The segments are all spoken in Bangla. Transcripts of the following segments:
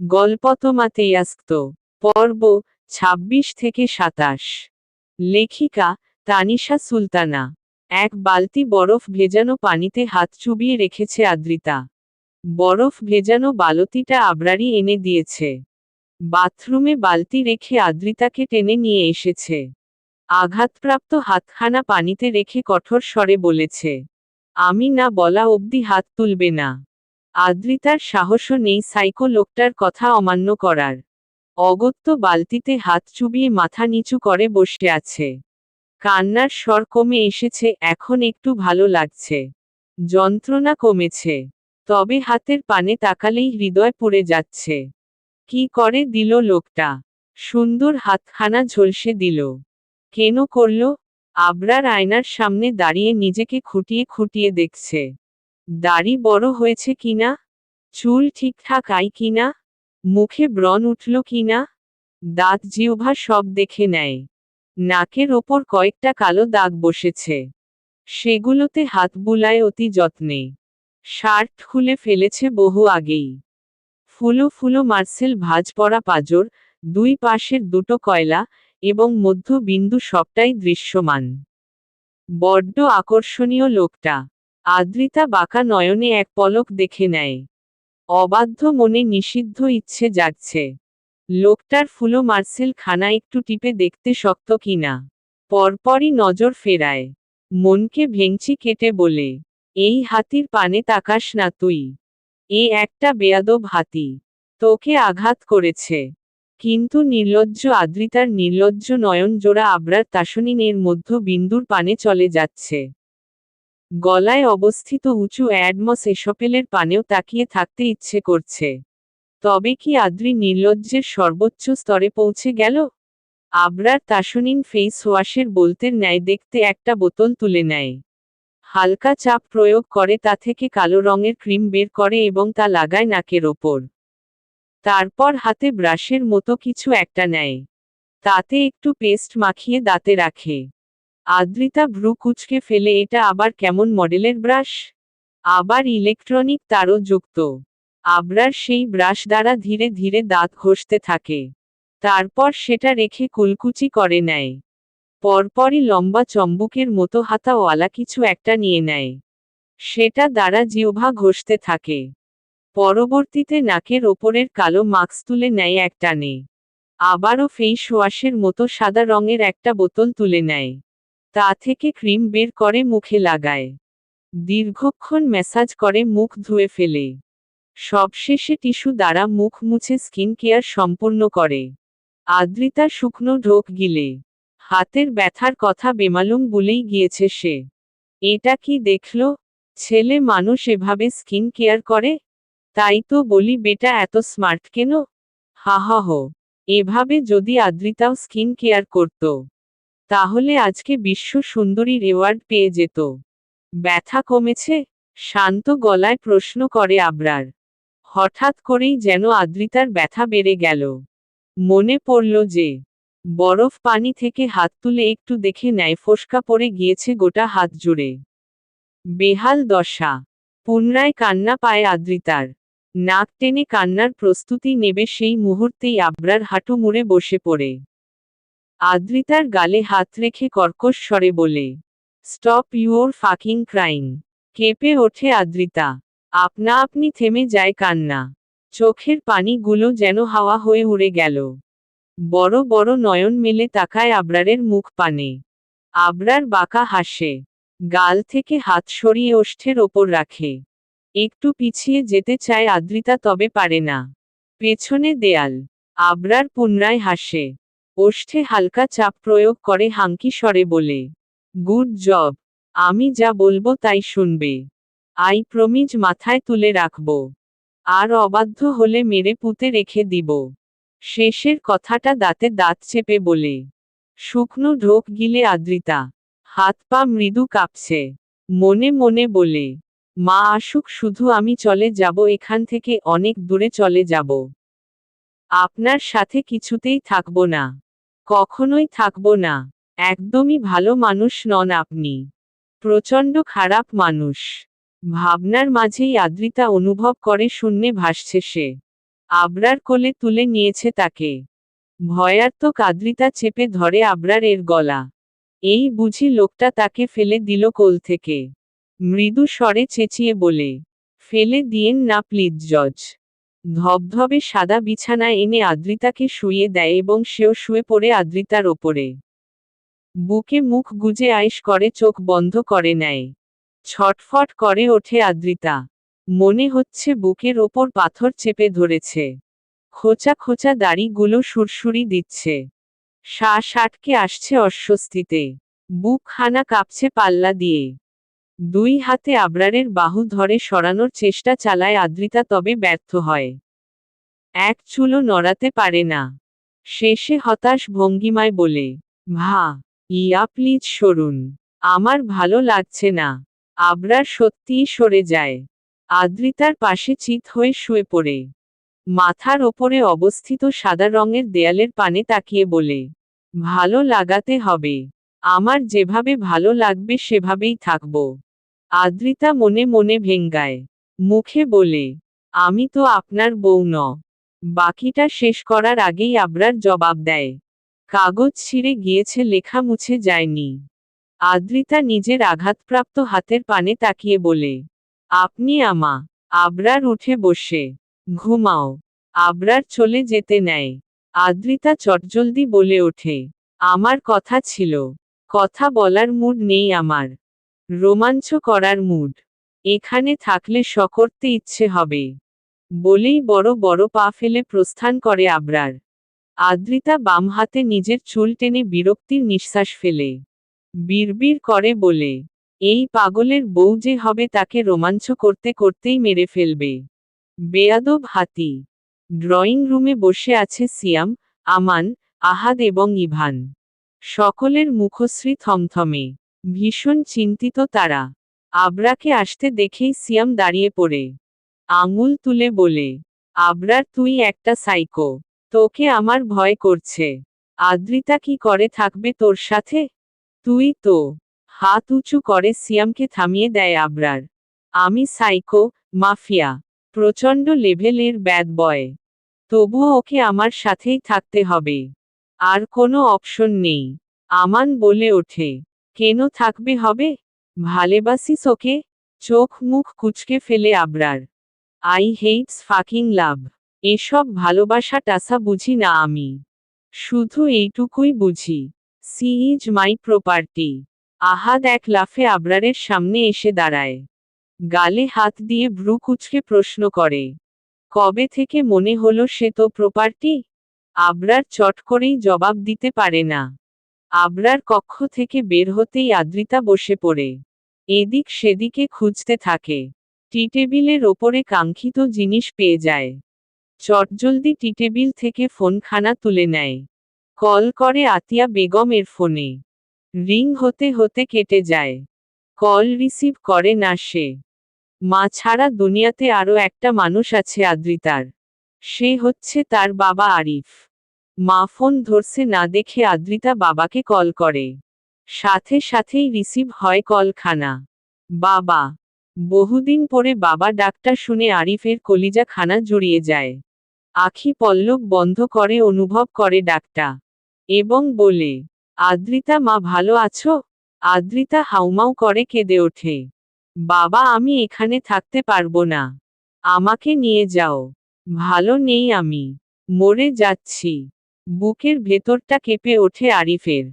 গল্পতমাতেয়াস্ত পর্ব ২৬ থেকে সাতাশ। লেখিকা, তানিশা সুলতানা। এক বালতি বরফ ভেজানো পানিতে হাত চুবিয়ে রেখেছে আদ্রিতা। বরফ ভেজানো বালতিটা আবরারি এনে দিয়েছে। বাথরুমে বালতি রেখে আদ্রিতাকে টেনে নিয়ে এসেছে। আঘাতপ্রাপ্ত হাতখানা পানিতে রেখে কঠোর স্বরে বলেছে, আমি না বলা অবধি হাত তুলবে না। আদ্রিতার সাহসও নেই সাইকো লোকটার কথা অমান্য করার। অগত্য বালতিতে হাত চুবিয়ে মাথা নিচু করে বসে আছে। কান্নার স্বর কমে এসেছে, এখন একটু ভালো লাগছে। যন্ত্রণা কমেছে। তবে হাতের পানে তাকালেই হৃদয় পড়ে যাচ্ছে। কি করে দিল লোকটা? সুন্দর হাতখানা ঝলসে দিল। কেন করল? আবরার আয়নার সামনে দাঁড়িয়ে নিজেকে খুঁটিয়ে খুঁটিয়ে দেখছে। দাড়ি বড় হয়েছে কিনা? চুল ঠিকঠাক আই কিনা? মুখে ব্রণ উঠল কিনা? দাঁত জিহ্বা সব দেখে নেয়। নাকের ওপর কয়েকটা কালো দাগ বসেছে। সেগুলোতে হাত বুলায় অতি যত্নে। শার্ট খুলে ফেলেছে বহু আগেই। ফুলো ফুলো মার্সেল ভাজ পড়া পাজর, দুই পাশের দুটো কয়লা এবং মধ্য বিন্দু সবটাই দৃশ্যমান। বড্ড আকর্ষণীয় লোকটা। আদ্রিতা বাঁকা নয়নে এক পলক দেখে নেয়। অবাধ্য মনে নিষিদ্ধ ইচ্ছে জাগছে। লোকটার ফুলো মার্সেল খানা একটু টিপে দেখতে শক্ত কিনা পরপরই নজর ফেরায়। মনকে ভেঙচি কেটে বলে, এই হাতির পানে তাকাস না তুই। এ একটা বেয়াদব হাতি। তোকে আঘাত করেছে। কিন্তু নির্লজ্জ আদ্রিতার নির্লজ্জ নয়ন জোড়া আবরার তাসনিনের মধ্য বিন্দুর পানে চলে যাচ্ছে। গলায় অবস্থিত উঁচু অ্যাডমস এসপেলের পানেও তাকিয়ে থাকতে ইচ্ছে করছে। তবে কি আদ্রি নির্লজ্জের সর্বোচ্চ স্তরে পৌঁছে গেল? আবরার তাসনিন ফেস ওয়াশের বলতের ন্যায় দেখতে একটা বোতল তুলে নেয়। হালকা চাপ প্রয়োগ করে তা থেকে কালো রঙের ক্রিম বের করে এবং তা লাগায় নাকের ওপর। তারপর হাতে ব্রাশের মতো কিছু একটা নেয়। তাতে একটু পেস্ট মাখিয়ে দাঁতে রাখে। আদ্রিতা ভ্রু কুচকে ফেলে, এটা আবার কেমন মডেলের ব্রাশ? আবার ইলেকট্রনিক তারও যুক্ত। আবরার সেই ব্রাশ দ্বারা ধীরে ধীরে দাঁত ঘষতে থাকে। তারপর সেটা রেখে কুলকুচি করে নেয়। পরপরই লম্বা চম্বুকের মতো হাতাওয়ালা কিছু একটা নিয়ে নেয়। সেটা দ্বারা জিহ্বা ঘষতে থাকে। পরবর্তীতে নাকের ওপরের কালো মাস্ক তুলে নেয় এক টানে। আবারও ফেস ওয়াশের মতো সাদা রঙের একটা বোতল তুলে নেয়। তা থেকে ক্রিম বের করে মুখে লাগায়। দীর্ঘক্ষণ ম্যাসাজ করে মুখ ধুয়ে ফেলে। সবশেষে টিস্যু দ্বারা মুখ মুছে স্কিন কেয়ার সম্পূর্ণ করে। আদ্রিতা শুকনো ঢোক গিলে। হাতের ব্যথার কথা বেমালুম বলেই গিয়েছে সে। এটা কি দেখল? ছেলে মানুষ এভাবে স্কিন কেয়ার করে? তাই তো বলি বেটা এত স্মার্ট কেন? হা হা হো। এভাবে যদি আদ্রিতাও স্কিন কেয়ার করত। তাহলে আজকে বিশ্ব সুন্দরীর রেওয়ার্ড পেয়ে যেত। ব্যথা কমেছে? শান্ত গলায় প্রশ্ন করে আবরার। হঠাৎ করেই যেন আদ্রিতার ব্যথা বেড়ে গেল। মনে পড়ল যে, বরফ পানি থেকে হাত তুলে একটু দেখে নেয় ফোসকা পড়ে গিয়েছে গোটা হাত জুড়ে। বেহাল দশা। পুনরায় কান্না পায় আদ্রিতার। নাক টেনে কান্নার প্রস্তুতি নেবে সেই মুহূর্তেই আবরার হাঁটু মুড়ে বসে পড়ে। আদ্রিতার গালে হাত রেখে কর্কশ স্বরে বলে স্টপ ইউর ফাকিং ক্রাইং কেঁপে ওঠে আদ্রিতা। আপনা আপনি থেমে যায় কান্না। চোখের পানিগুলো যেন হাওয়া হয়ে উড়ে গেল। বড় বড় নয়ন মেলে তাকায় আবরারের মুখ পানে। আবরার বাঁকা হাসে। গাল থেকে হাত সরিয়ে ওষ্ঠের ওপর রাখে। একটু পিছিয়ে যেতে চায় আদ্রিতা তবে পারে না। পেছনে দেয়াল। আবরার পুনরায় হাসে। ওষ্ঠে হালকা চাপ প্রয়োগ করে হাঙ্কি স্বরে বলে, গুড জব, আমি যা বলব তাই শুনবে। আই প্রমিজ মাথায় তুলে রাখব। আর অবাধ্য হলে মেরে পুঁতে রেখে দিব। শেষের কথাটা দাঁতে দাঁত চেপে বলে, শুকনো ঢোক গিলে আদ্রিতা। হাত পা মৃদু কাঁপছে। মনে মনে বলে, মা আসুক, শুধু আমি চলে যাব, এখান থেকে অনেক দূরে চলে যাব। আপনার সাথে কিছুতেই থাকব না। কখনোই থাকব না। একদমই ভালো মানুষ নন আপনি। প্রচণ্ড খারাপ মানুষ। ভাবনার মাঝেই আদ্রিতা অনুভব করে শূন্যে ভাসছে সে। আবরার কোলে তুলে নিয়েছে তাকে। ভয়ার্থক আদ্রিতা চেপে ধরে আবরার এর গলা। এই বুঝি লোকটা তাকে ফেলে দিল কোল থেকে। মৃদু স্বরে চেঁচিয়ে বলে, ফেলে দিয়েন না প্লিজ জজ। ধবধবে সাদা বিছানা এনে আদ্রিতাকে শুয়ে দেয় এবং সেও শুয়ে পড়ে আদ্রিতার ওপরে। বুকে মুখ গুজে আয়েশ করে, চোখ বন্ধ করে নেয়। ছটফট করে ওঠে আদ্রিতা। মনে হচ্ছে বুকের ওপর পাথর চেপে ধরেছে। খোঁচা খোঁচা দাড়িগুলো সুরসুরি দিচ্ছে। শ্বাস আটকে আসছে অস্বস্তিতে। বুক খানা কাঁপছে পাল্লা দিয়ে। দুই হাতে আবরারের বাহু ধরে সরানোর চেষ্টা চালায় আদ্রিতা তবে ব্যর্থ হয়। এক চুলো নড়াতে পারে না। শেষে হতাশ ভঙ্গিমায় বলে, ভা, ইয়া প্লিজ সরুন। আমার ভালো লাগছে না। আবরার সত্যিই সরে যায়। আদ্রিতার পাশে চিত হয়ে শুয়ে পড়ে। মাথার ওপরে অবস্থিত সাদা রঙের দেয়ালের পানে তাকিয়ে বলে, ভালো লাগাতে হবে। আমার যেভাবে ভালো লাগবে সেভাবেই থাকব। আদ্রিতা মনে মনে ভেঙ্গায়। মুখে বলে, আমি তো আপনার বউ ন। বাকিটা শেষ করার আগেই আবরার জবাব দেয়। কাগজ ছিঁড়ে গিয়েছে, লেখা মুছে যায়নি। আদ্রিতা নিজের আঘাতপ্রাপ্ত হাতের পানে তাকিয়ে বলে, আপনি আমা, আবরার উঠে বসে, ঘুমাও। আবরার চলে যেতে নেয়। আদ্রিতা চটজলদি বলে ওঠে, আমার কথা ছিল, কথা বলার মুড নেই আমার। রোমাঞ্চ করার মুড। এখানে থাকলে সকরতে ইচ্ছে হবে। বলেই বড় বড় পা ফেলে প্রস্থান করে আবরার। আদ্রিতা বাম হাতে নিজের চুল টেনে বিরক্তির নিঃশ্বাস ফেলে। বিড়বিড় করে বলে, এই পাগলের বউ যে হবে তাকে রোমাঞ্চ করতে করতেই মেরে ফেলবে। বেয়াদব হাতি। ড্রয়িং রুমে বসে আছে সিয়াম, আমান, আহাদ এবং ইভান। সকলের মুখশ্রী থমথমে। ভীষণ চিন্তিত তারা। আবরাকে আসতে দেখেই সিয়াম দাঁড়িয়ে পড়ে। আঙুল তুলে বলে আবরার তুই একটা সাইকো। তোকে আমার ভয় করছে। আদ্রিতা কি করে থাকবে তোর সাথে? তুই তো। হাত উঁচু করে সিয়ামকে থামিয়ে দেয় আবরার। আমি সাইকো, মাফিয়া। প্রচণ্ড লেভেলের ব্যাড বয়। তবুও ওকে আমার সাথেই থাকতে হবে। আর কোনো অপশন নেই। আমান বলে ওঠে। কেন থাকবে হবে? ভালেবাসিস ওকে চোখ মুখ কুচকে ফেলে Abrar. I hates fucking love. এসব ভালোবাসা টাসা বুঝি না আমি। শুধু এইটুকুই বুঝি। She is my property. Ahad এক লাফে আবরারের সামনে এসে দাঁড়ায়। গালে হাত দিয়ে ভ্রু কুচকে প্রশ্ন করে। কবে থেকে মনে হলো সে তো প্রপার্টি? আবরার চট করেই জবাব দিতে পারে না। আবরার কক্ষ থেকে বের হতেই আদ্রিতা বসে পড়ে। এদিক সেদিকে খুঁজতে থাকে। টি টেবিলের ওপরে কাঙ্ক্ষিত জিনিস পেয়ে যায়। চটজলদি টি টেবিল থেকে ফোনখানা তুলে নেয়। কল করে আতিয়া বেগম এর ফোনে। রিং হতে হতে কেটে যায়। কল রিসিভ করে না সে। মা ছাড়া দুনিয়াতে আরও একটা মানুষ আছে আদ্রিতার। সে হচ্ছে তার বাবা আরিফ। মা ফোন ধরছে না দেখে আদ্রিতা বাবাকে কল করে। সাথে সাথেই রিসিভ হয় কলখানা। বাবা, বহুদিন পরে বাবা ডাকটা শুনে আরিফের কলিজা খানা জুড়িয়ে যায়। আখি পল্লব বন্ধ করে অনুভব করে ডাকটা এবং বলে, আদ্রিতা মা ভালো আছো? আদ্রিতা হাউমাউ করে কেঁদে ওঠে। বাবা, আমি এখানে থাকতে পারব না। আমাকে নিয়ে যাও। ভালো নেই আমি। মরে যাচ্ছি। বুকের ভেতরটা কেঁপে ওঠে আরিফের।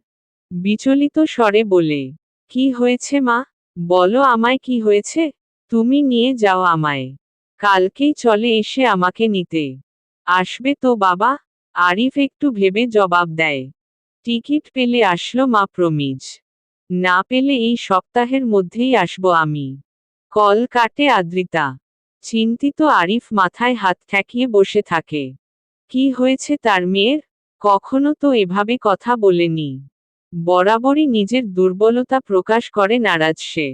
বিচলিত স্বরে বলে, কি হয়েছে মা? বলো আমায় কি হয়েছে? তুমি নিয়ে যাও আমায়। কালকেই চলে এসে আমাকে নিতে। আসবে তো বাবা? আরিফ একটু ভেবে জবাব দেয়। টিকিট পেলে আসলো মা প্রমিজ। না পেলে এই সপ্তাহের মধ্যেই আসব আমি। কল কাটে আদ্রিতা। চিন্তিত আরিফ মাথায় হাত ঠেকিয়ে বসে থাকে। কি হয়েছে তার মেয়ের? কখনো তো এভাবে কথা বলেনি। বরাবরই নিজের দুর্বলতা প্রকাশ করে নারাজ সে।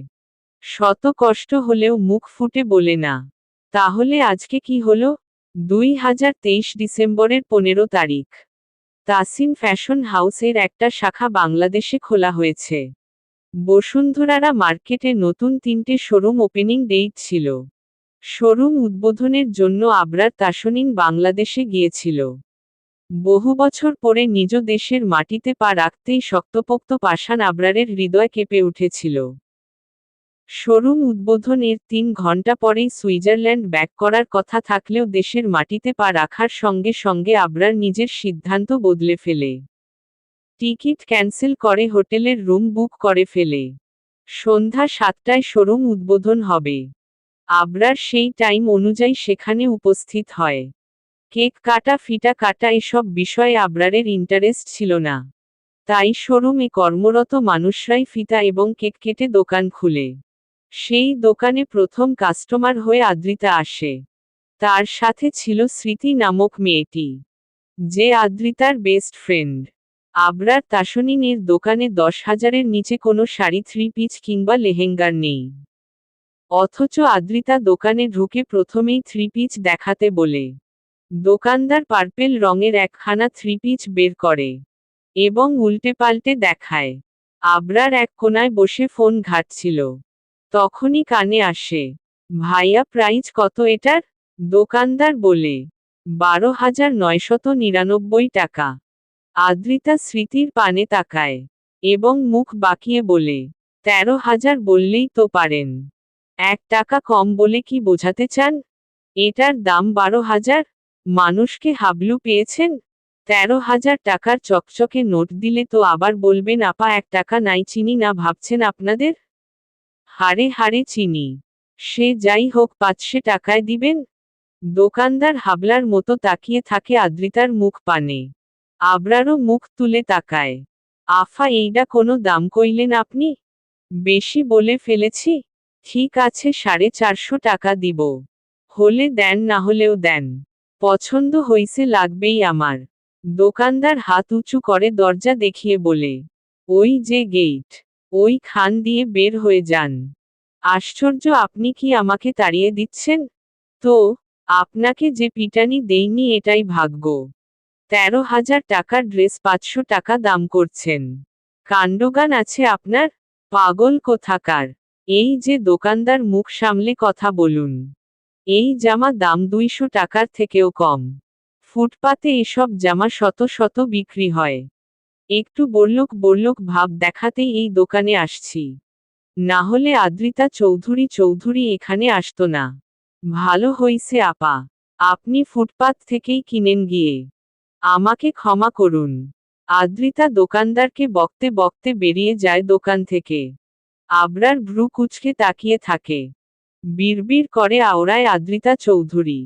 শত কষ্ট হলেও মুখ ফুটে বলে না। তাহলে আজকে কি হলো? দুই হাজার তেইশ ডিসেম্বরের পনেরো তারিখ। তাসিন ফ্যাশন হাউসের একটা শাখা বাংলাদেশে খোলা হয়েছে। বসুন্ধরারা মার্কেটে নতুন তিনটে শোরুম ওপেনিং ডেট ছিল। শোরুম উদ্বোধনের জন্য আবরার তাসনিন বাংলাদেশে গিয়েছিল। বহু বছর পরে নিজ দেশের মাটিতে পা রাখতেই শক্তপোক্ত পাষাণ আবরারের হৃদয় কেঁপে উঠেছিল। শোরুম উদ্বোধনের তিন ঘণ্টা পরেই সুইজারল্যান্ড ব্যাক করার কথা থাকলেও দেশের মাটিতে পা রাখার সঙ্গে সঙ্গে আবরার নিজের সিদ্ধান্ত বদলে ফেলে। টিকিট ক্যান্সেল করে হোটেলের রুম বুক করে ফেলে। সন্ধ্যা সাতটায় শোরুম উদ্বোধন হবে। আবরার সেই টাইম অনুযায়ী সেখানে উপস্থিত হয়। কেক কাটা, ফিটা কাটা এসব বিষয়ে আবরারের ইন্টারেস্ট ছিল না। তাই শোরুমে কর্মরত মানুষরাই ফিতা এবং কেক কেটে দোকান খুলে। সেই দোকানে প্রথম কাস্টমার হয়ে আদ্রিতা আসে। তার সাথে ছিল স্মৃতি নামক মেয়েটি, যে আদ্রিতার বেস্ট ফ্রেন্ড আবরার তাসনিনের দোকানে দশ হাজারের নিচে কোনো শাড়ি থ্রি পিচ কিংবা লেহেঙ্গার নেই। অথচ আদ্রিতা দোকানে ঢুকে প্রথমেই থ্রি পিচ দেখাতে বলে। দোকানদার পার্পেল রঙের একখানা থ্রি পিচ বের করে এবং উল্টে পাল্টে দেখায়। আবরার এক কোনায় বসে ফোন ঘাটছিল। তখনই কানে আসে, ভাইয়া প্রাইজ কত এটার? দোকানদার বলে, বারো হাজার নয়শত নিরানব্বই টাকা। আদ্রিতা স্মৃতির পানে তাকায় এবং মুখ বাঁকিয়ে বলে, তেরো হাজার বললেই তো পারেন। এক টাকা কম বলে কি বোঝাতে চান? এটার দাম বারো হাজার? মানুষকে হাবলু পেয়েছেন? তেরো হাজার টাকার চকচকে নোট দিলে তো আবার বলবেন, আপা, এক টাকা নাই চিনি না, ভাবছেন আপনাদের? হারে হারে চিনি। সে যাই হোক, পাঁচশে টাকায় দিবেন? দোকানদার হাবলার মতো তাকিয়ে থাকে আদ্রিতার মুখ পানে। আবরারও মুখ তুলে তাকায়। আফা এইটা কোনো দাম কইলেন আপনি? বেশি বলে ফেলেছি। ঠিক আছে, সাড়ে চারশো টাকা দিব। হলে দেন, না হলেও দেন। পছন্দ হইছে লাগবেই আমার। দোকানদার হাত উঁচু করে দরজা দেখিয়ে বলে, ওই যে গেট, ওই খান দিয়ে বের হয়ে যান। আশ্চর্য, আপনি কি আমাকে তাড়িয়ে দিচ্ছেন? তো, আপনাকে যে পিটানি দেইনি এটাই ভাগ্য। তেরো হাজার টাকার ড্রেস পাঁচশো টাকা দাম করছেন। কাণ্ডগান আছে আপনার? পাগল কোথাকার। এই যে দোকানদার মুখ সামলে কথা বলুন। এই জামা দাম দুইশো টাকার থেকেও কম। ফুটপাতে এসব জামা শত শত বিক্রি হয়। একটু বললোক বললোক ভাব দেখাতেই এই দোকানে আসছি। না হলে আদ্রিতা চৌধুরী চৌধুরী এখানে আসতো না। ভালো হইছে আপা, আপনি ফুটপাত থেকেই কিনেন গিয়ে। আমাকে ক্ষমা করুন। আদ্রিতা দোকানদারকে বকতে বকতে বেরিয়ে যায় দোকান থেকে। আবরার ভ্রু কুচকে তাকিয়ে থাকে। বিড়বিড় করে আওড়ায় আদ্রিতা চৌধুরী।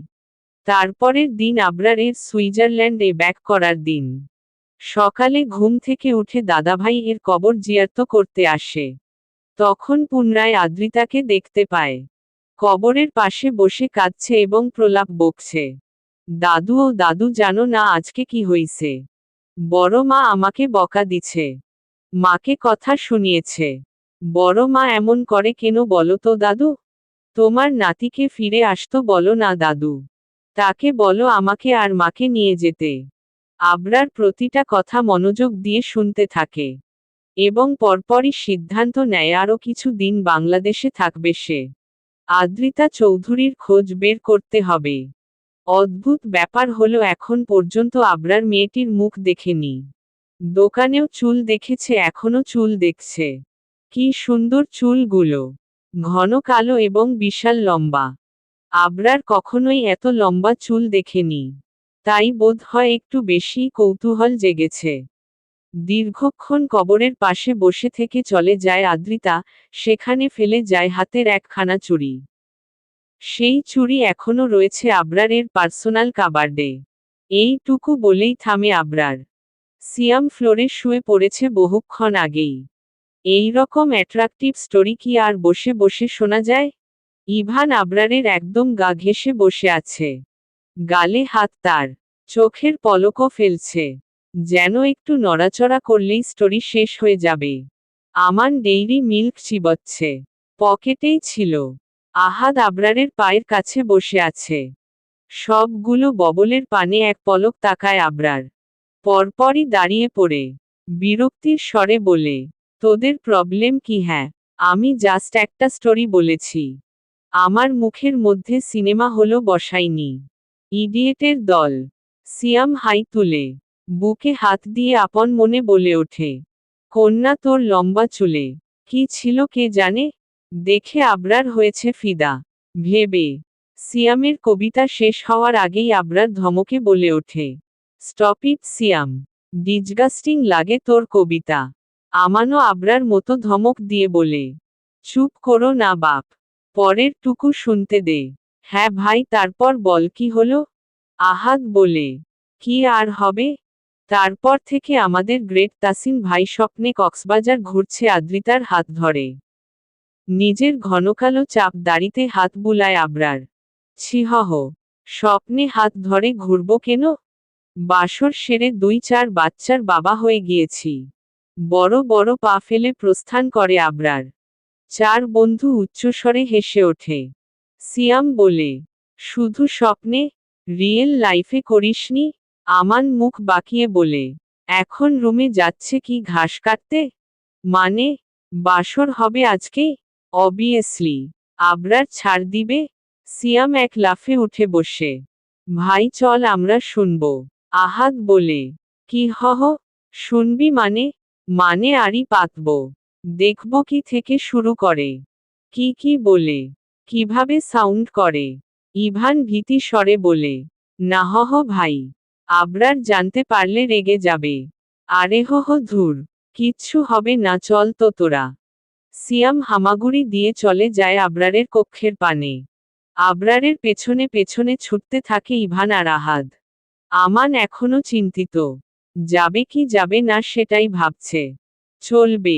তারপরের দিন আবরারের সুইজারল্যান্ডে ব্যাক করার দিন। সকালে ঘুম থেকে উঠে দাদাভাই এর কবর জিয়ার্ত করতে আসে। তখন পুনরায় আদ্রিতাকে দেখতে পায়। কবরের পাশে বসে কাঁদছে এবং প্রলাপ বকছে। দাদু ও দাদু জানো না আজকে কি হইছে। বড় মা আমাকে বকা দিছে। মাকে কথা শুনিয়েছে। বড় মা এমন করে কেন বলো তো দাদু? তোমার নাতিকে ফিরে আসতো বলো না, দাদু। তাকে বলো আমাকে আর মাকে নিয়ে যেতে। আবরার প্রতিটা কথা মনোযোগ দিয়ে শুনতে থাকে। এবং পরপরই সিদ্ধান্ত নেয়, আরও কিছু দিন বাংলাদেশে থাকবে সে। আদ্রিতা চৌধুরীর খোঁজ বের করতে হবে। অদ্ভুত ব্যাপার হলো, এখন পর্যন্ত আবরার মেয়েটির মুখ দেখেনি। দোকানেও চুল দেখেছে এখনও চুল দেখছে। কি সুন্দর চুলগুলো। ঘন কালো এবং বিশাল লম্বা। আবরার কখনোই এত লম্বা চুল দেখেনি। তাই বোধ হয় একটু বেশি কৌতূহল জেগেছে। দীর্ঘক্ষণ কবরের পাশে বসে থেকে চলে যায় আদ্রিতা, সেখানে ফেলে যায় হাতের একখানা চুড়ি। সেই চুড়ি এখনও রয়েছে আবরারের পার্সোনাল কাবার্ডে। এইটুকু বলেই থামে আবরার। সিয়াম ফ্লোরে শুয়ে পড়েছে বহুক্ষণ আগেই। এই রকম অ্যাট্রাকটিভ স্টোরি কি আর বসে বসে শোনা যায়? ইভান আবরারের একদম গা ঘেসে বসে আছে। গালে হাত তার। চোখের পলকও ফেলছে। যেন একটু নড়াচড়া করলেই স্টোরি শেষ হয়ে যাবে। আমান ডেইরি মিল্ক চিবচ্ছে। পকেটেই ছিল। আহাদ আবরারের পায়ের কাছে বসে আছে। সবগুলো ববলের পানে এক পলক তাকায় আবরার। পরপরই দাঁড়িয়ে পড়ে। বিরক্তির স্বরে বলে তোদের প্রবলেম কি হ্যাঁ? আমি জাস্ট একটা স্টোরি বলেছি। আমার মুখের মধ্যে সিনেমা হলো বসাইনি। ইডিয়েটের দল। সিয়াম হাই তুলে। বুকে হাত দিয়ে আপন মনে বলে ওঠে। কন্যা তোর লম্বা চুলে। কি ছিল কে জানে? দেখে আবরার হয়েছে ফিদা। ভেবে। সিয়ামের কবিতা শেষ হওয়ার আগেই আবরার ধমকে বলে ওঠে। স্টপ ইট সিয়াম। ডিজগাস্টিং লাগে তোর কবিতা। আমানও আবরার মতো ধমক দিয়ে বলে, চুপ করো না বাপ, পরের টুকু শুনতে দে। হ্যাঁ ভাই, তারপর বল কি হলো? আহাদ বলে, কি আর হবে? তারপর থেকে আমাদের গ্রেট তাসিন ভাই স্বপ্নে কক্সবাজার ঘুরছে আদ্রিতার হাত ধরে। নিজের ঘনকালো চাপ দাড়িতে হাত বুলায় আবরার। ছিহহ স্বপ্নে হাত ধরে ঘুরব কেন? বাসর সেরে দুই চার বাচ্চার বাবা হয়ে গিয়েছি। বড় বড় পা ফেলে প্রস্থান করে আবরার। চার বন্ধু উচ্চস্বরে হেসে ওঠে। সিয়াম বলে, শুধু স্বপ্নে, রিয়েল লাইফে করিসনি আমান মুখ বাঁকিয়ে বলে, এখন রুমে যাচ্ছে কি ঘাস কাটতে? মানে বাসর হবে আজকে? অবভিয়াসলি আবরার ছাড় দিবে। সিয়াম এক লাফে উঠে বসে। ভাই, চল আমরা শুনব। আহাদ বলে, কি হহ? শুনবি মানে? মানে আরই পাতব দেখব কি থেকে শুরু করে। কি কি বলে। কীভাবে সাউন্ড করে। ইভান ভীতি স্বরে বলে না হহ ভাই, আবরার জানতে পারলে রেগে যাবে। আরে হহ ধুর, কিচ্ছু হবে না, চল তো তোরা। সিয়াম হামাগুড়ি দিয়ে চলে যায় আবরারের কক্ষের পানে। আবরারের পেছনে পেছনে ছুটতে থাকে ইভান আর আহাদ। আমান এখনও চিন্তিত। যাবে কি যাবে না সেটাই ভাবছে। চলবে।